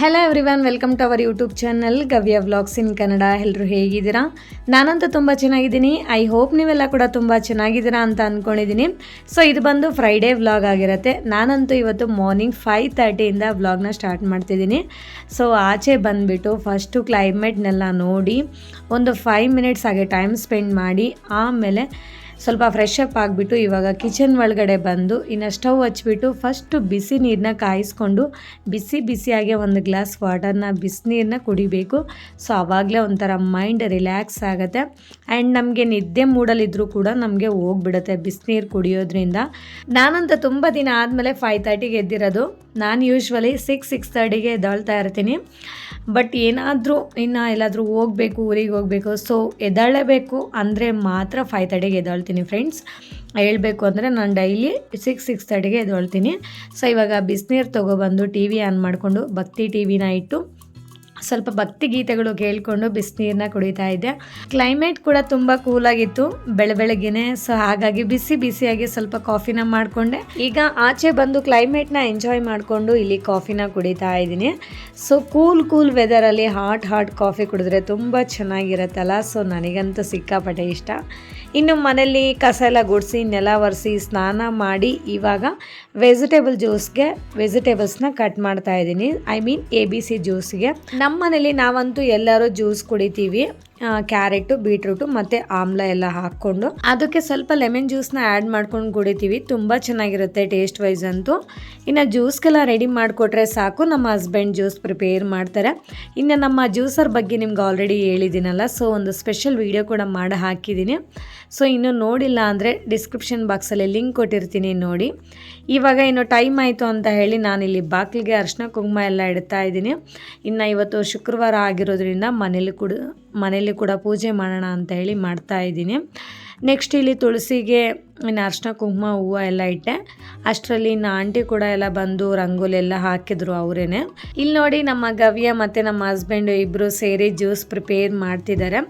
Hello everyone welcome to our YouTube channel Gavya vlogs in Kannada ಎಲ್ಲರೂ ಹೇಗಿದ್ದೀರಾ? ನಾನಂತೂ ತುಂಬ ಚೆನ್ನಾಗಿದ್ದೀನಿ. ಐ ಹೋಪ್ ನೀವೆಲ್ಲ ಕೂಡ ತುಂಬ ಚೆನ್ನಾಗಿದ್ದೀರಾ ಅಂತ ಅಂದ್ಕೊಂಡಿದ್ದೀನಿ ಸೊ ಇದು ಬಂದು ಫ್ರೈಡೇ ವ್ಲಾಗ್ ಆಗಿರುತ್ತೆ. ನಾನಂತೂ ಇವತ್ತು ಮಾರ್ನಿಂಗ್ ಫೈವ್ ತರ್ಟಿಯಿಂದ ವ್ಲಾಗ್ನ ಸ್ಟಾರ್ಟ್ ಮಾಡ್ತಿದ್ದೀನಿ. ಸೊ ಆಚೆ ಬಂದುಬಿಟ್ಟು ಫಸ್ಟು ಕ್ಲೈಮೇಟ್ನೆಲ್ಲ ನೋಡಿ, ಒಂದು ಫೈವ್ ಮಿನಿಟ್ಸ್ ಹಾಗೆ ಟೈಮ್ ಸ್ಪೆಂಡ್ ಮಾಡಿ, ಆಮೇಲೆ ಸ್ವಲ್ಪ ಫ್ರೆಶ್ ಅಪ್ ಆಗಿಬಿಟ್ಟು ಇವಾಗ ಕಿಚನ್ ಒಳಗಡೆ ಬಂದು, ಇನ್ನು ಸ್ಟವ್ ಹಚ್ಚಿಬಿಟ್ಟು ಫಸ್ಟು ಬಿಸಿ ನೀರನ್ನ ಕಾಯಿಸ್ಕೊಂಡು, ಬಿಸಿ ಬಿಸಿಯಾಗೆ ಒಂದು ಗ್ಲಾಸ್ ವಾಟರ್ನ ಬಿಸಿನೀರನ್ನ ಕುಡಿಬೇಕು. ಸೊ ಆವಾಗಲೇ ಒಂಥರ ಮೈಂಡ್ ರಿಲ್ಯಾಕ್ಸ್ ಆಗುತ್ತೆ. ಆ್ಯಂಡ್ ನಮಗೆ ನಿದ್ದೆ ಮೂಡಲಿದ್ದರೂ ಕೂಡ ನಮಗೆ ಹೋಗ್ಬಿಡುತ್ತೆ ಬಿಸಿನೀರು ಕುಡಿಯೋದ್ರಿಂದ. ನಾನಂತ ತುಂಬ ದಿನ ಆದಮೇಲೆ ಫೈವ್ ತರ್ಟಿಗೆ ಎದ್ದಿರೋದು. ನಾನು ಯೂಶ್ವಲಿ ಸಿಕ್ಸ್ ಸಿಕ್ಸ್ ತರ್ಟಿಗೆ ಎದ್ದಾಳ್ತಾ ಇರ್ತೀನಿ. ಬಟ್ ಏನಾದರೂ ಇನ್ನು ಎಲ್ಲಾದರೂ ಹೋಗಬೇಕು, ಊರಿಗೆ ಹೋಗಬೇಕು, ಸೊ ಎದ್ದಾಳಬೇಕು ಅಂದರೆ ಮಾತ್ರ ಫೈವ್ ತರ್ಟಿಗೆ ಎದ್ದಾಳ್ತೀನಿ ಫ್ರೆಂಡ್ಸ್ ಹೇಳಬೇಕು ಅಂದರೆ ನಾನು ಡೈಲಿ ಸಿಕ್ಸ್ ಸಿಕ್ಸ್ ತರ್ಟಿಗೆ ಎದ್ದಾಳ್ತೀನಿ. ಸೊ ಇವಾಗ ಬಿಸಿನೀರು ತೊಗೊಬಂದು ಟಿ ವಿ ಆನ್ ಮಾಡಿಕೊಂಡು ಭಕ್ತಿ ಟಿ ವಿನ ಇಟ್ಟು ಸ್ವಲ್ಪ ಭಕ್ತಿ ಗೀತೆಗಳು ಕೇಳಿಕೊಂಡು ಬಿಸಿನೀರನ್ನ ಕುಡಿತಾ ಇದ್ದೆ. ಕ್ಲೈಮೇಟ್ ಕೂಡ ತುಂಬ ಕೂಲಾಗಿತ್ತು ಬೆಳೆ ಬೆಳಗ್ಗೆನೆ ಸೊ ಹಾಗಾಗಿ ಬಿಸಿ ಬಿಸಿಯಾಗಿ ಸ್ವಲ್ಪ ಕಾಫಿನ ಮಾಡಿಕೊಂಡೆ. ಈಗ ಆಚೆ ಬಂದು ಕ್ಲೈಮೇಟ್ನ ಎಂಜಾಯ್ ಮಾಡಿಕೊಂಡು ಇಲ್ಲಿ ಕಾಫಿನ ಕುಡಿತಾ ಇದ್ದೀನಿ. ಸೊ ಕೂಲ್ ಕೂಲ್ ವೆದರಲ್ಲಿ ಹಾಟ್ ಹಾಟ್ ಕಾಫಿ ಕುಡಿದ್ರೆ ತುಂಬ ಚೆನ್ನಾಗಿರುತ್ತಲ್ಲ? ಸೊ ನನಗಂತೂ ಸಿಕ್ಕಾಪಟ್ಟೆ ಇಷ್ಟ. ಇನ್ನು ಮನೇಲಿ ಕಸ ಎಲ್ಲ ಗುಡಿಸಿ, ನೆಲ ಒರೆಸಿ, ಸ್ನಾನ ಮಾಡಿ ಇವಾಗ ವೆಜಿಟೇಬಲ್ ಜ್ಯೂಸ್ಗೆ ವೆಜಿಟೇಬಲ್ಸ್ನ ಕಟ್ ಮಾಡ್ತಾ ಇದ್ದೀನಿ. I mean A B C ಜ್ಯೂಸ್ಗೆ ನಮ್ಮ ಮನೇಲಿ ನಾವಂತೂ ಎಲ್ಲರೂ ಜ್ಯೂಸ್ ಕುಡಿತೀವಿ. ಕ್ಯಾರೆಟು, ಬೀಟ್ರೂಟು ಮತ್ತು ಆಮ್ಲ ಎಲ್ಲ ಹಾಕ್ಕೊಂಡು ಅದಕ್ಕೆ ಸ್ವಲ್ಪ ಲೆಮನ್ ಜ್ಯೂಸ್ನ ಆ್ಯಡ್ ಮಾಡ್ಕೊಂಡು ಕುಡಿತೀವಿ. ತುಂಬ ಚೆನ್ನಾಗಿರುತ್ತೆ ಟೇಸ್ಟ್ ವೈಸ್ ಅಂತೂ. ಇನ್ನು ಜ್ಯೂಸ್ಗೆಲ್ಲ ರೆಡಿ ಮಾಡಿಕೊಟ್ರೆ ಸಾಕು. ನಮ್ಮ ಹಸ್ಬೆಂಡ್ ಜ್ಯೂಸ್ ಪ್ರಿಪೇರ್ ಮಾಡ್ತಾರೆ. ಇನ್ನು ನಮ್ಮ ಜ್ಯೂಸರ್ ಬಗ್ಗೆ ನಿಮ್ಗೆ ಆಲ್ರೆಡಿ ಹೇಳಿದ್ದೀನಲ್ಲ ಸೊ ಒಂದು ಸ್ಪೆಷಲ್ ವೀಡಿಯೋ ಕೂಡ ಮಾಡಿ ಹಾಕಿದ್ದೀನಿ. ಸೊ ಇನ್ನು ನೋಡಿಲ್ಲ ಅಂದರೆ ಡಿಸ್ಕ್ರಿಪ್ಷನ್ ಬಾಕ್ಸಲ್ಲಿ ಲಿಂಕ್ ಕೊಟ್ಟಿರ್ತೀನಿ ನೋಡಿ. ಇವಾಗ ಇನ್ನು ಟೈಮ್ ಆಯಿತು ಅಂತ ಹೇಳಿ ನಾನಿಲ್ಲಿ ಬಾಗಿಲಿಗೆ ಅರ್ಶಿನ ಕುಂಕುಮ ಎಲ್ಲ ಇಡ್ತಾ ಇದ್ದೀನಿ. ಇನ್ನು ಇವತ್ತು ಶುಕ್ರವಾರ ಆಗಿರೋದ್ರಿಂದ ಮನೇಲಿ ಕೂಡ ಮನೇಲಿ ಕೂಡ ಪೂಜೆ ಮಾಡೋಣ ಅಂತ ಹೇಳಿ ಮಾಡ್ತಾ ಇದ್ದೀನಿ. ನೆಕ್ಸ್ಟ್ ಇಲ್ಲಿ ತುಳಸಿಗೆ, ಇನ್ನು ಅರ್ಶಿನ ಕುಂಕುಮ, ಹೂವು ಎಲ್ಲ ಇಟ್ಟೆ. ಅಷ್ಟರಲ್ಲಿ ಇನ್ನು ಆಂಟಿ ಕೂಡ ಎಲ್ಲ ಬಂದು ರಂಗೋಲಿ ಎಲ್ಲ ಹಾಕಿದ್ರು ಅವರೇನೆ. ಇಲ್ಲಿ ನೋಡಿ ನಮ್ಮ ಗವ್ಯ ಮತ್ತು ನಮ್ಮ ಹಸ್ಬೆಂಡು ಇಬ್ಬರು ಸೇರಿ ಜ್ಯೂಸ್ ಪ್ರಿಪೇರ್ ಮಾಡ್ತಿದ್ದಾರೆ.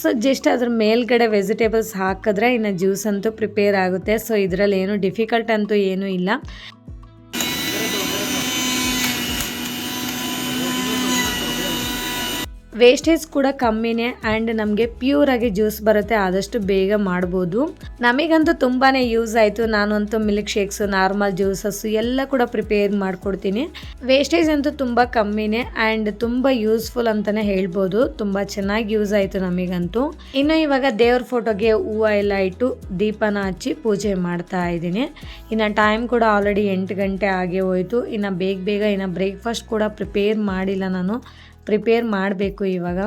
ಸೊ ಜಸ್ಟ್ ಅದ್ರ ಮೇಲ್ಗಡೆ ವೆಜಿಟೇಬಲ್ಸ್ ಹಾಕಿದ್ರೆ ಇನ್ನು ಜ್ಯೂಸ್ ಅಂತೂ ಪ್ರಿಪೇರ್ ಆಗುತ್ತೆ. ಸೊ ಇದರಲ್ಲಿ ಏನು ಡಿಫಿಕಲ್ಟ್ ಅಂತೂ ಏನೂ ಇಲ್ಲ. ವೇಸ್ಟೇಜ್ ಕೂಡ ಕಮ್ಮಿನೇ ಆ್ಯಂಡ್ ನಮಗೆ ಪ್ಯೂರಾಗಿ ಜ್ಯೂಸ್ ಬರುತ್ತೆ, ಆದಷ್ಟು ಬೇಗ ಮಾಡ್ಬೋದು. ನಮಗಂತೂ ತುಂಬಾ ಯೂಸ್ ಆಯಿತು. ನಾನಂತೂ ಮಿಲ್ಕ್ ಶೇಕ್ಸು ನಾರ್ಮಲ್ ಜ್ಯೂಸಸ್ಸು ಎಲ್ಲ ಕೂಡ ಪ್ರಿಪೇರ್ ಮಾಡಿಕೊಡ್ತೀನಿ. ವೇಸ್ಟೇಜ್ ಅಂತೂ ತುಂಬ ಕಮ್ಮಿನೇ ಆ್ಯಂಡ್ ತುಂಬ ಯೂಸ್ಫುಲ್ ಅಂತಲೇ ಹೇಳ್ಬೋದು. ತುಂಬ ಚೆನ್ನಾಗಿ ಯೂಸ್ ಆಯಿತು ನಮಗಂತೂ. ಇನ್ನು ಇವಾಗ ದೇವ್ರ ಫೋಟೋಗೆ ಹೂವು ಎಲ್ಲ ಇಟ್ಟು ದೀಪನ ಹಚ್ಚಿ ಪೂಜೆ ಮಾಡ್ತಾ ಇದ್ದೀನಿ. ಇನ್ನು ಟೈಮ್ ಕೂಡ ಆಲ್ರೆಡಿ ಎಂಟು ಗಂಟೆ ಆಗೇ ಹೋಯಿತು. ಇನ್ನು ಬೇಗ ಬೇಗ ಇನ್ನು ಬ್ರೇಕ್ಫಾಸ್ಟ್ ಕೂಡ ಪ್ರಿಪೇರ್ ಮಾಡಿಲ್ಲ ನಾನು. ಪ್ರಿಪೇರ್ ಮಾಡಬೇಕು ಇವಾಗ.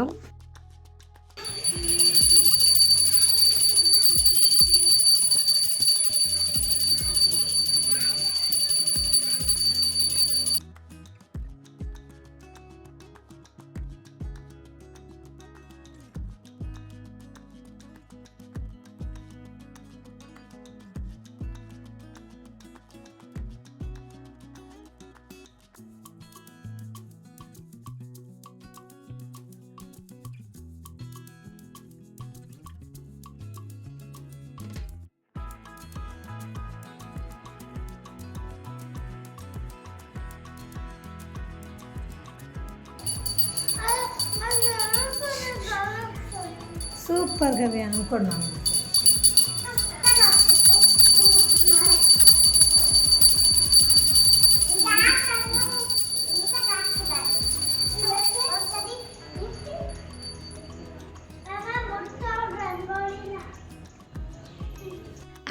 ಸೂಪರ್ ಗವಿ ಅಂದ್ಕೊಂಡು ನಾನು.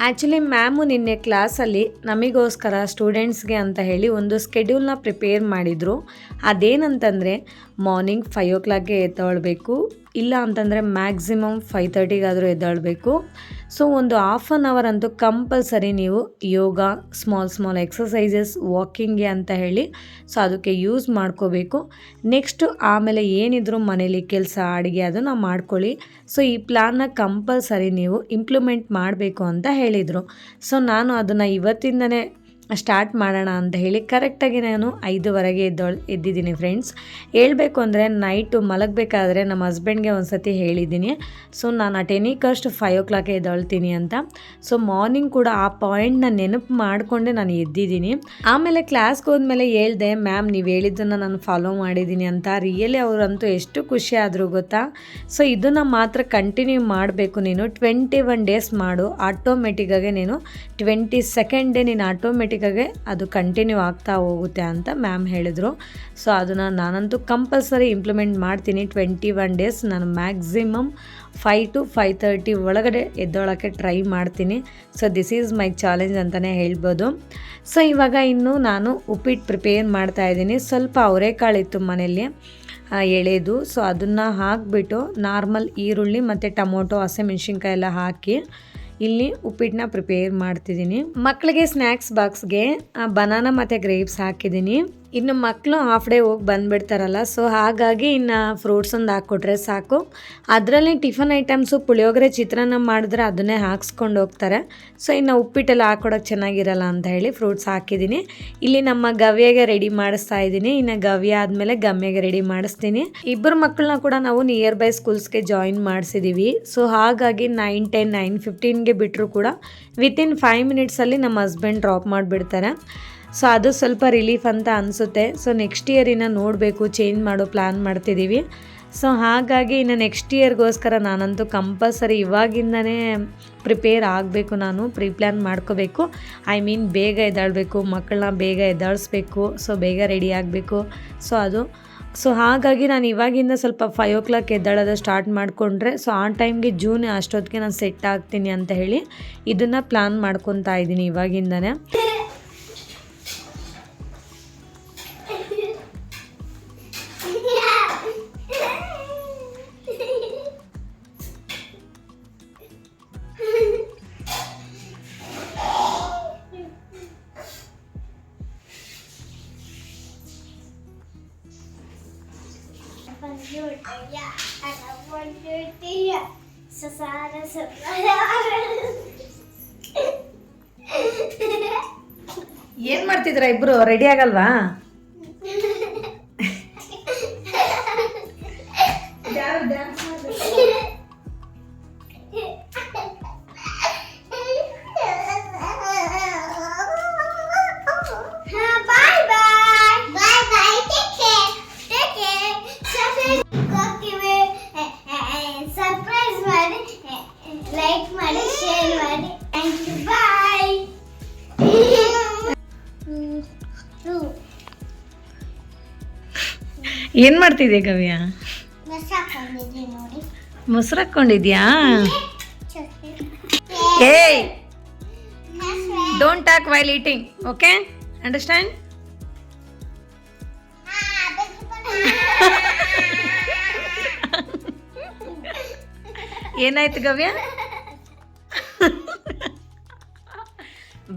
ಆ್ಯಕ್ಚುಲಿ ಮ್ಯಾಮು ನಿನ್ನೆ ಕ್ಲಾಸಲ್ಲಿ ನಮಗೋಸ್ಕರ ಸ್ಟೂಡೆಂಟ್ಸ್ಗೆ ಅಂತ ಹೇಳಿ ಒಂದು ಸ್ಕೆಡ್ಯೂಲ್ನ ಪ್ರಿಪೇರ್ ಮಾಡಿದರು. ಅದೇನಂತಂದರೆ ಮಾರ್ನಿಂಗ್ ಫೈವ್ ಓ ಕ್ಲಾಕ್ಗೆ ಎದ್ದೊಳ್ಬೇಕು. ಇಲ್ಲ ಅಂತಂದರೆ ಮ್ಯಾಕ್ಸಿಮಮ್ ಫೈವ್ ತರ್ಟಿಗಾದರೂ ಎದ್ದೇಳಬೇಕು. ಸೊ ಒಂದು ಹಾಫ್ ಆನ್ ಅವರ್ ಅಂತೂ ಕಂಪಲ್ಸರಿ ನೀವು ಯೋಗ ಸ್ಮಾಲ್ ಸ್ಮಾಲ್ ಎಕ್ಸಸೈಸಸ್ ವಾಕಿಂಗ್ಗೆ ಅಂತ ಹೇಳಿ. ಸೊ ಅದಕ್ಕೆ ಯೂಸ್ ಮಾಡ್ಕೋಬೇಕು. ನೆಕ್ಸ್ಟು ಆಮೇಲೆ ಏನಿದ್ರು ಮನೇಲಿ ಕೆಲಸ, ಅಡುಗೆ ಅದನ್ನು ಮಾಡ್ಕೊಳ್ಳಿ. ಸೊ ಈ ಪ್ಲಾನ್ನ ಕಂಪಲ್ಸರಿ ನೀವು ಇಂಪ್ಲಿಮೆಂಟ್ ಮಾಡಬೇಕು ಅಂತ ಹೇಳಿದರು. ಸೊ ನಾನು ಅದನ್ನು ಇವತ್ತಿಂದನೇ ಸ್ಟಾರ್ಟ್ ಮಾಡೋಣ ಅಂತ ಹೇಳಿ ಕರೆಕ್ಟಾಗಿ ನಾನು ಐದುವರೆಗೆ ಎದ್ದೊಳ್ ಎದ್ದಿದ್ದೀನಿ ಫ್ರೆಂಡ್ಸ್. ಹೇಳಬೇಕು ಅಂದರೆ ನೈಟು ಮಲಗಬೇಕಾದ್ರೆ ನಮ್ಮ ಹಸ್ಬೆಂಡ್ಗೆ ಒಂದು ಸತಿ ಹೇಳಿದ್ದೀನಿ. ಸೊ, ನಾನು at any cost five o'clock ಎದ್ದೊಳ್ತೀನಿ ಅಂತ. ಸೊ ಮಾರ್ನಿಂಗ್ ಕೂಡ ಆ ಪಾಯಿಂಟ್ನ ನೆನಪು ಮಾಡಿಕೊಂಡೆ ನಾನು ಎದ್ದಿದ್ದೀನಿ. ಆಮೇಲೆ ಕ್ಲಾಸ್ಗೆ ಹೋದ್ಮೇಲೆ ಹೇಳ್ದೆ ಮ್ಯಾಮ್ ನೀವು ಹೇಳಿದ್ದನ್ನು ನಾನು ಫಾಲೋ ಮಾಡಿದ್ದೀನಿ ಅಂತ. ರಿಯಲಿ ಅವರಂತೂ ಎಷ್ಟು ಖುಷಿ ಆದರೂ ಗೊತ್ತಾ? ಸೊ ಇದನ್ನು ಮಾತ್ರ ಕಂಟಿನ್ಯೂ ಮಾಡಬೇಕು ನೀನು. ಟ್ವೆಂಟಿ ಒನ್ ಡೇಸ್ ಮಾಡು ಆಟೋಮೆಟಿಕ್ಕಾಗಿ ನೀನು ಟ್ವೆಂಟಿ ಸೆಕೆಂಡ್ ಡೇ ನೀನು ಆಟೋಮೆಟಿಕ್ಕಾಗಿ ಅದು ಕಂಟಿನ್ಯೂ ಆಗ್ತಾ ಹೋಗುತ್ತೆ ಅಂತ ಮ್ಯಾಮ್ ಹೇಳಿದರು. ಸೊ ಅದನ್ನು ನಾನಂತೂ ಕಂಪಲ್ಸರಿ ಇಂಪ್ಲಿಮೆಂಟ್ ಮಾಡ್ತೀನಿ. ಟ್ವೆಂಟಿ ಒನ್ ಡೇಸ್ ನಾನು maximum five to five thirty ಒಳಗಡೆ ಎದ್ದೊಳಕ್ಕೆ ಟ್ರೈ ಮಾಡ್ತೀನಿ. So this is my challenge ಅಂತಲೇ ಹೇಳ್ಬೋದು. ಸೊ ಇವಾಗ ಇನ್ನು ನಾನು ಉಪ್ಪಿಟ್ಟು ಪ್ರಿಪೇರ್ ಮಾಡ್ತಾ ಇದ್ದೀನಿ. ಸ್ವಲ್ಪ ಅವರೆಕಾಳಿತ್ತು ಮನೆಯಲ್ಲಿ ಎಳೆದು. ಸೊ ಅದನ್ನು ಹಾಕಿಬಿಟ್ಟು ನಾರ್ಮಲ್ ಈರುಳ್ಳಿ ಮತ್ತು ಟೊಮೊಟೊ ಹಸಿಮೆಣ್ಸಿನ್ಕಾಯಿ ಎಲ್ಲ ಹಾಕಿ ಇಲ್ಲಿ ಉಪ್ಪಿಟ್ಟನ್ನ ಪ್ರಿಪೇರ್ ಮಾಡ್ತಿದ್ದೀನಿ. ಮಕ್ಕಳಿಗೆ ಸ್ನ್ಯಾಕ್ಸ್ ಬಾಕ್ಸ್ಗೆ ಬನಾನಾ ಮತ್ತು ಗ್ರೇಪ್ಸ್ ಹಾಕಿದ್ದೀನಿ. ಇನ್ನು ಮಕ್ಕಳು ಹಾಫ್ ಡೇ ಹೋಗಿ ಬಂದುಬಿಡ್ತಾರಲ್ಲ ಸೊ ಹಾಗಾಗಿ ಇನ್ನು ಫ್ರೂಟ್ಸ್ ಒಂದು ಹಾಕ್ಕೊಟ್ರೆ ಸಾಕು. ಅದರಲ್ಲಿ ಟಿಫನ್ ಐಟಮ್ಸು ಪುಳಿಯೋಗರೆ ಚಿತ್ರಾನ್ನ ಮಾಡಿದ್ರೆ ಅದನ್ನೇ ಹಾಕ್ಸ್ಕೊಂಡು ಹೋಗ್ತಾರೆ. ಸೊ ಇನ್ನು ಉಪ್ಪಿಟ್ಟೆಲ್ಲ ಹಾಕ್ಕೊಡೋಕೆ ಚೆನ್ನಾಗಿರಲ್ಲ ಅಂತ ಹೇಳಿ ಫ್ರೂಟ್ಸ್ ಹಾಕಿದ್ದೀನಿ ಇಲ್ಲಿ ನಮ್ಮ ಗವ್ಯಗೆ ರೆಡಿ ಮಾಡಿಸ್ತಾ ಇದ್ದೀನಿ ಇನ್ನು ಗವ್ಯ ಆದಮೇಲೆ ಗಮ್ಯಗೆ ರೆಡಿ ಮಾಡಿಸ್ತೀನಿ. ಇಬ್ಬರು ಮಕ್ಕಳನ್ನ ಕೂಡ ನಾವು ನಿಯರ್ ಬೈ ಸ್ಕೂಲ್ಸ್ಗೆ ಜಾಯಿನ್ ಮಾಡಿಸಿದ್ದೀವಿ ಸೊ ಹಾಗಾಗಿ ನೈನ್ ಟೆನ್ ನೈನ್ ಫಿಫ್ಟೀನ್ಗೆ ಬಿಟ್ಟರು ಕೂಡ ವಿತಿನ್ ಫೈವ್ ಮಿನಿಟ್ಸಲ್ಲಿ ನಮ್ಮ ಹಸ್ಬೆಂಡ್ ಡ್ರಾಪ್ ಮಾಡಿಬಿಡ್ತಾರೆ. ಸೊ ಅದು ಸ್ವಲ್ಪ ರಿಲೀಫ್ ಅಂತ ಅನಿಸುತ್ತೆ. ಸೊ ನೆಕ್ಸ್ಟ್ ಇಯರಿನ ನೋಡಬೇಕು ಚೇಂಜ್ ಮಾಡೋ ಪ್ಲ್ಯಾನ್ ಮಾಡ್ತಿದ್ದೀವಿ ಸೊ ಹಾಗಾಗಿ ಇನ್ನು ನೆಕ್ಸ್ಟ್ ಇಯರ್ಗೋಸ್ಕರ ನಾನಂತೂ ಕಂಪಲ್ಸರಿ ಇವಾಗಿಂದನೇ ಪ್ರಿಪೇರ್ ಆಗಬೇಕು ನಾನು ಪ್ರೀ ಪ್ಲ್ಯಾನ್ ಮಾಡ್ಕೋಬೇಕು. ಐ ಮೀನ್ ಬೇಗ ಎದ್ದಾಳಬೇಕು, ಮಕ್ಕಳನ್ನ ಬೇಗ ಎದ್ದಾಳಿಸ್ಬೇಕು ಸೊ ಬೇಗ ರೆಡಿ ಆಗಬೇಕು. ಸೊ ಅದು. ಸೊ ಹಾಗಾಗಿ ನಾನು ಇವಾಗಿಂದ ಸ್ವಲ್ಪ ಫೈವ್ ಓ ಕ್ಲಾಕ್ ಎದ್ದಾಳೋದು ಸ್ಟಾರ್ಟ್ ಮಾಡಿಕೊಂಡ್ರೆ ಸೊ ಆ ಟೈಮ್ಗೆ ಜೂನ್ ಅಷ್ಟೊತ್ತಿಗೆ ನಾನು ಸೆಟ್ ಆಗ್ತೀನಿ ಅಂತ ಹೇಳಿ, ಇದನ್ನು ಪ್ಲ್ಯಾನ್ ಮಾಡ್ಕೊತಾ ಇದ್ದೀನಿ ಇವಾಗಿಂದನೇ. ಏನು ಮಾಡ್ತಿದ್ರ ಇಬ್ರು? ರೆಡಿ ಆಗಲ್ವಾ? ಏನು ಮಾಡ್ತಿದ್ದೆ ಗವ್ಯ? ಮೊಸರು ಹಾಕ್ಕೊಂಡಿದ್ಯಾ ಏಯ್! Don't talk while eating okay understand ಏನಾಯ್ತು ಗವ್ಯ?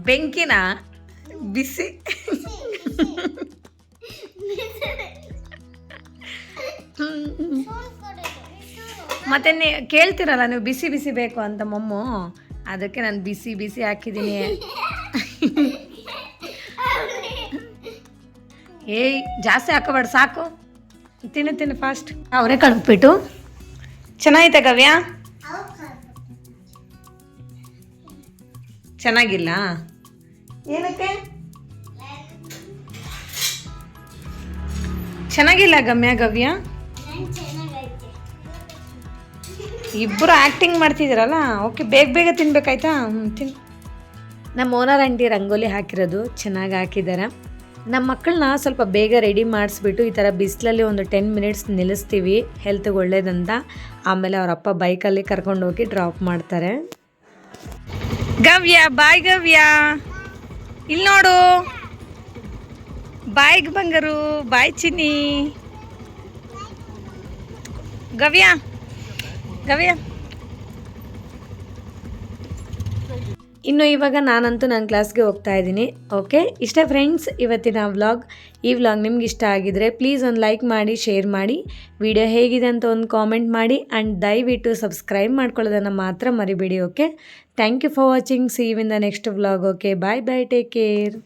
ಬೆಂಕಿನ? ಬಿಸಿ? ಮತ್ತೆ ನೀ ಕೇಳ್ತಿರಲ್ಲ, ನೀವು ಬಿಸಿ ಬಿಸಿ ಬೇಕು ಅಂತ ಮಮ್ಮು. ಅದಕ್ಕೆ ನಾನು ಬಿಸಿ ಬಿಸಿ ಹಾಕಿದ್ದೀನಿ. ಏಯ್, ಜಾಸ್ತಿ ಹಾಕೋಬೇಡ, ಸಾಕು. ತಿನ್ನು ತಿನ್ನು ಫಾಸ್ಟ್ ಅವರೇ ಕಳ್ಬಿಟ್ಟು ಚೆನ್ನಾಗೈತೆ ಕವ್ಯ ಚೆನ್ನಾಗಿಲ್ಲ? ಏನಕ್ಕೆ? ಚೆನ್ನಾಗಿಲ್ಲ ಗಮ್ಯ, ಗವ್ಯ? ಇಬ್ಬರು ಆ್ಯಕ್ಟಿಂಗ್ ಮಾಡ್ತಿದ್ದೀರಲ್ಲ ಓಕೆ ಬೇಗ ಬೇಗ ತಿನ್ಬೇಕಾಯ್ತಾ? ತಿನ್. ನಮ್ಮ ಓನರ್ ಆಂಟಿ ರಂಗೋಲಿ ಹಾಕಿರೋದು ಚೆನ್ನಾಗಿ ಹಾಕಿದ್ದಾರೆ. ನಮ್ಮ ಮಕ್ಕಳನ್ನ ಸ್ವಲ್ಪ ಬೇಗ ರೆಡಿ ಮಾಡಿಸ್ಬಿಟ್ಟು ಈ ಥರ ಬಿಸಿಲಲ್ಲಿ ಒಂದು ಟೆನ್ ಮಿನಿಟ್ಸ್ ನಿಲ್ಲಿಸ್ತೀವಿ ಹೆಲ್ತ್ಗೆ ಒಳ್ಳೇದಂತ. ಆಮೇಲೆ ಅವರಪ್ಪ ಅಪ್ಪ ಬೈಕಲ್ಲಿ ಕರ್ಕೊಂಡು ಹೋಗಿ ಡ್ರಾಪ್ ಮಾಡ್ತಾರೆ. ಗವ್ಯ ಬಾಯ್ ಗವ್ಯ. ಇಲ್ಲಿ ನೋಡು. ಬಾಯ್ಗೆ ಬಂಗರು ಬಾಯ್ ಚಿನ್ನಿ. ಗವ್ಯ. ಗವ್ಯ ಇನ್ನು ಇವಾಗ ನಾನಂತೂ ನನ್ನ ಕ್ಲಾಸ್ಗೆ ಹೋಗ್ತಾ ಇದ್ದೀನಿ. ಓಕೆ ಇಷ್ಟೇ ಫ್ರೆಂಡ್ಸ್ ಇವತ್ತಿನ ವ್ಲಾಗ್ ಈ ವ್ಲಾಗ್ ನಿಮ್ಗೆ ಇಷ್ಟ ಆಗಿದ್ರೆ ಪ್ಲೀಸ್ ಒಂದು ಲೈಕ್ ಮಾಡಿ ಶೇರ್ ಮಾಡಿ. ವಿಡಿಯೋ ಹೇಗಿದೆ ಅಂತ ಒಂದು ಕಾಮೆಂಟ್ ಮಾಡಿ. ಆ್ಯಂಡ್ ದಯವಿಟ್ಟು ಸಬ್ಸ್ಕ್ರೈಬ್ ಮಾಡ್ಕೊಳ್ಳೋದನ್ನು ಮಾತ್ರ ಮರಿಬೇಡಿ okay thank you for watching see in the next vlog okay bye bye take care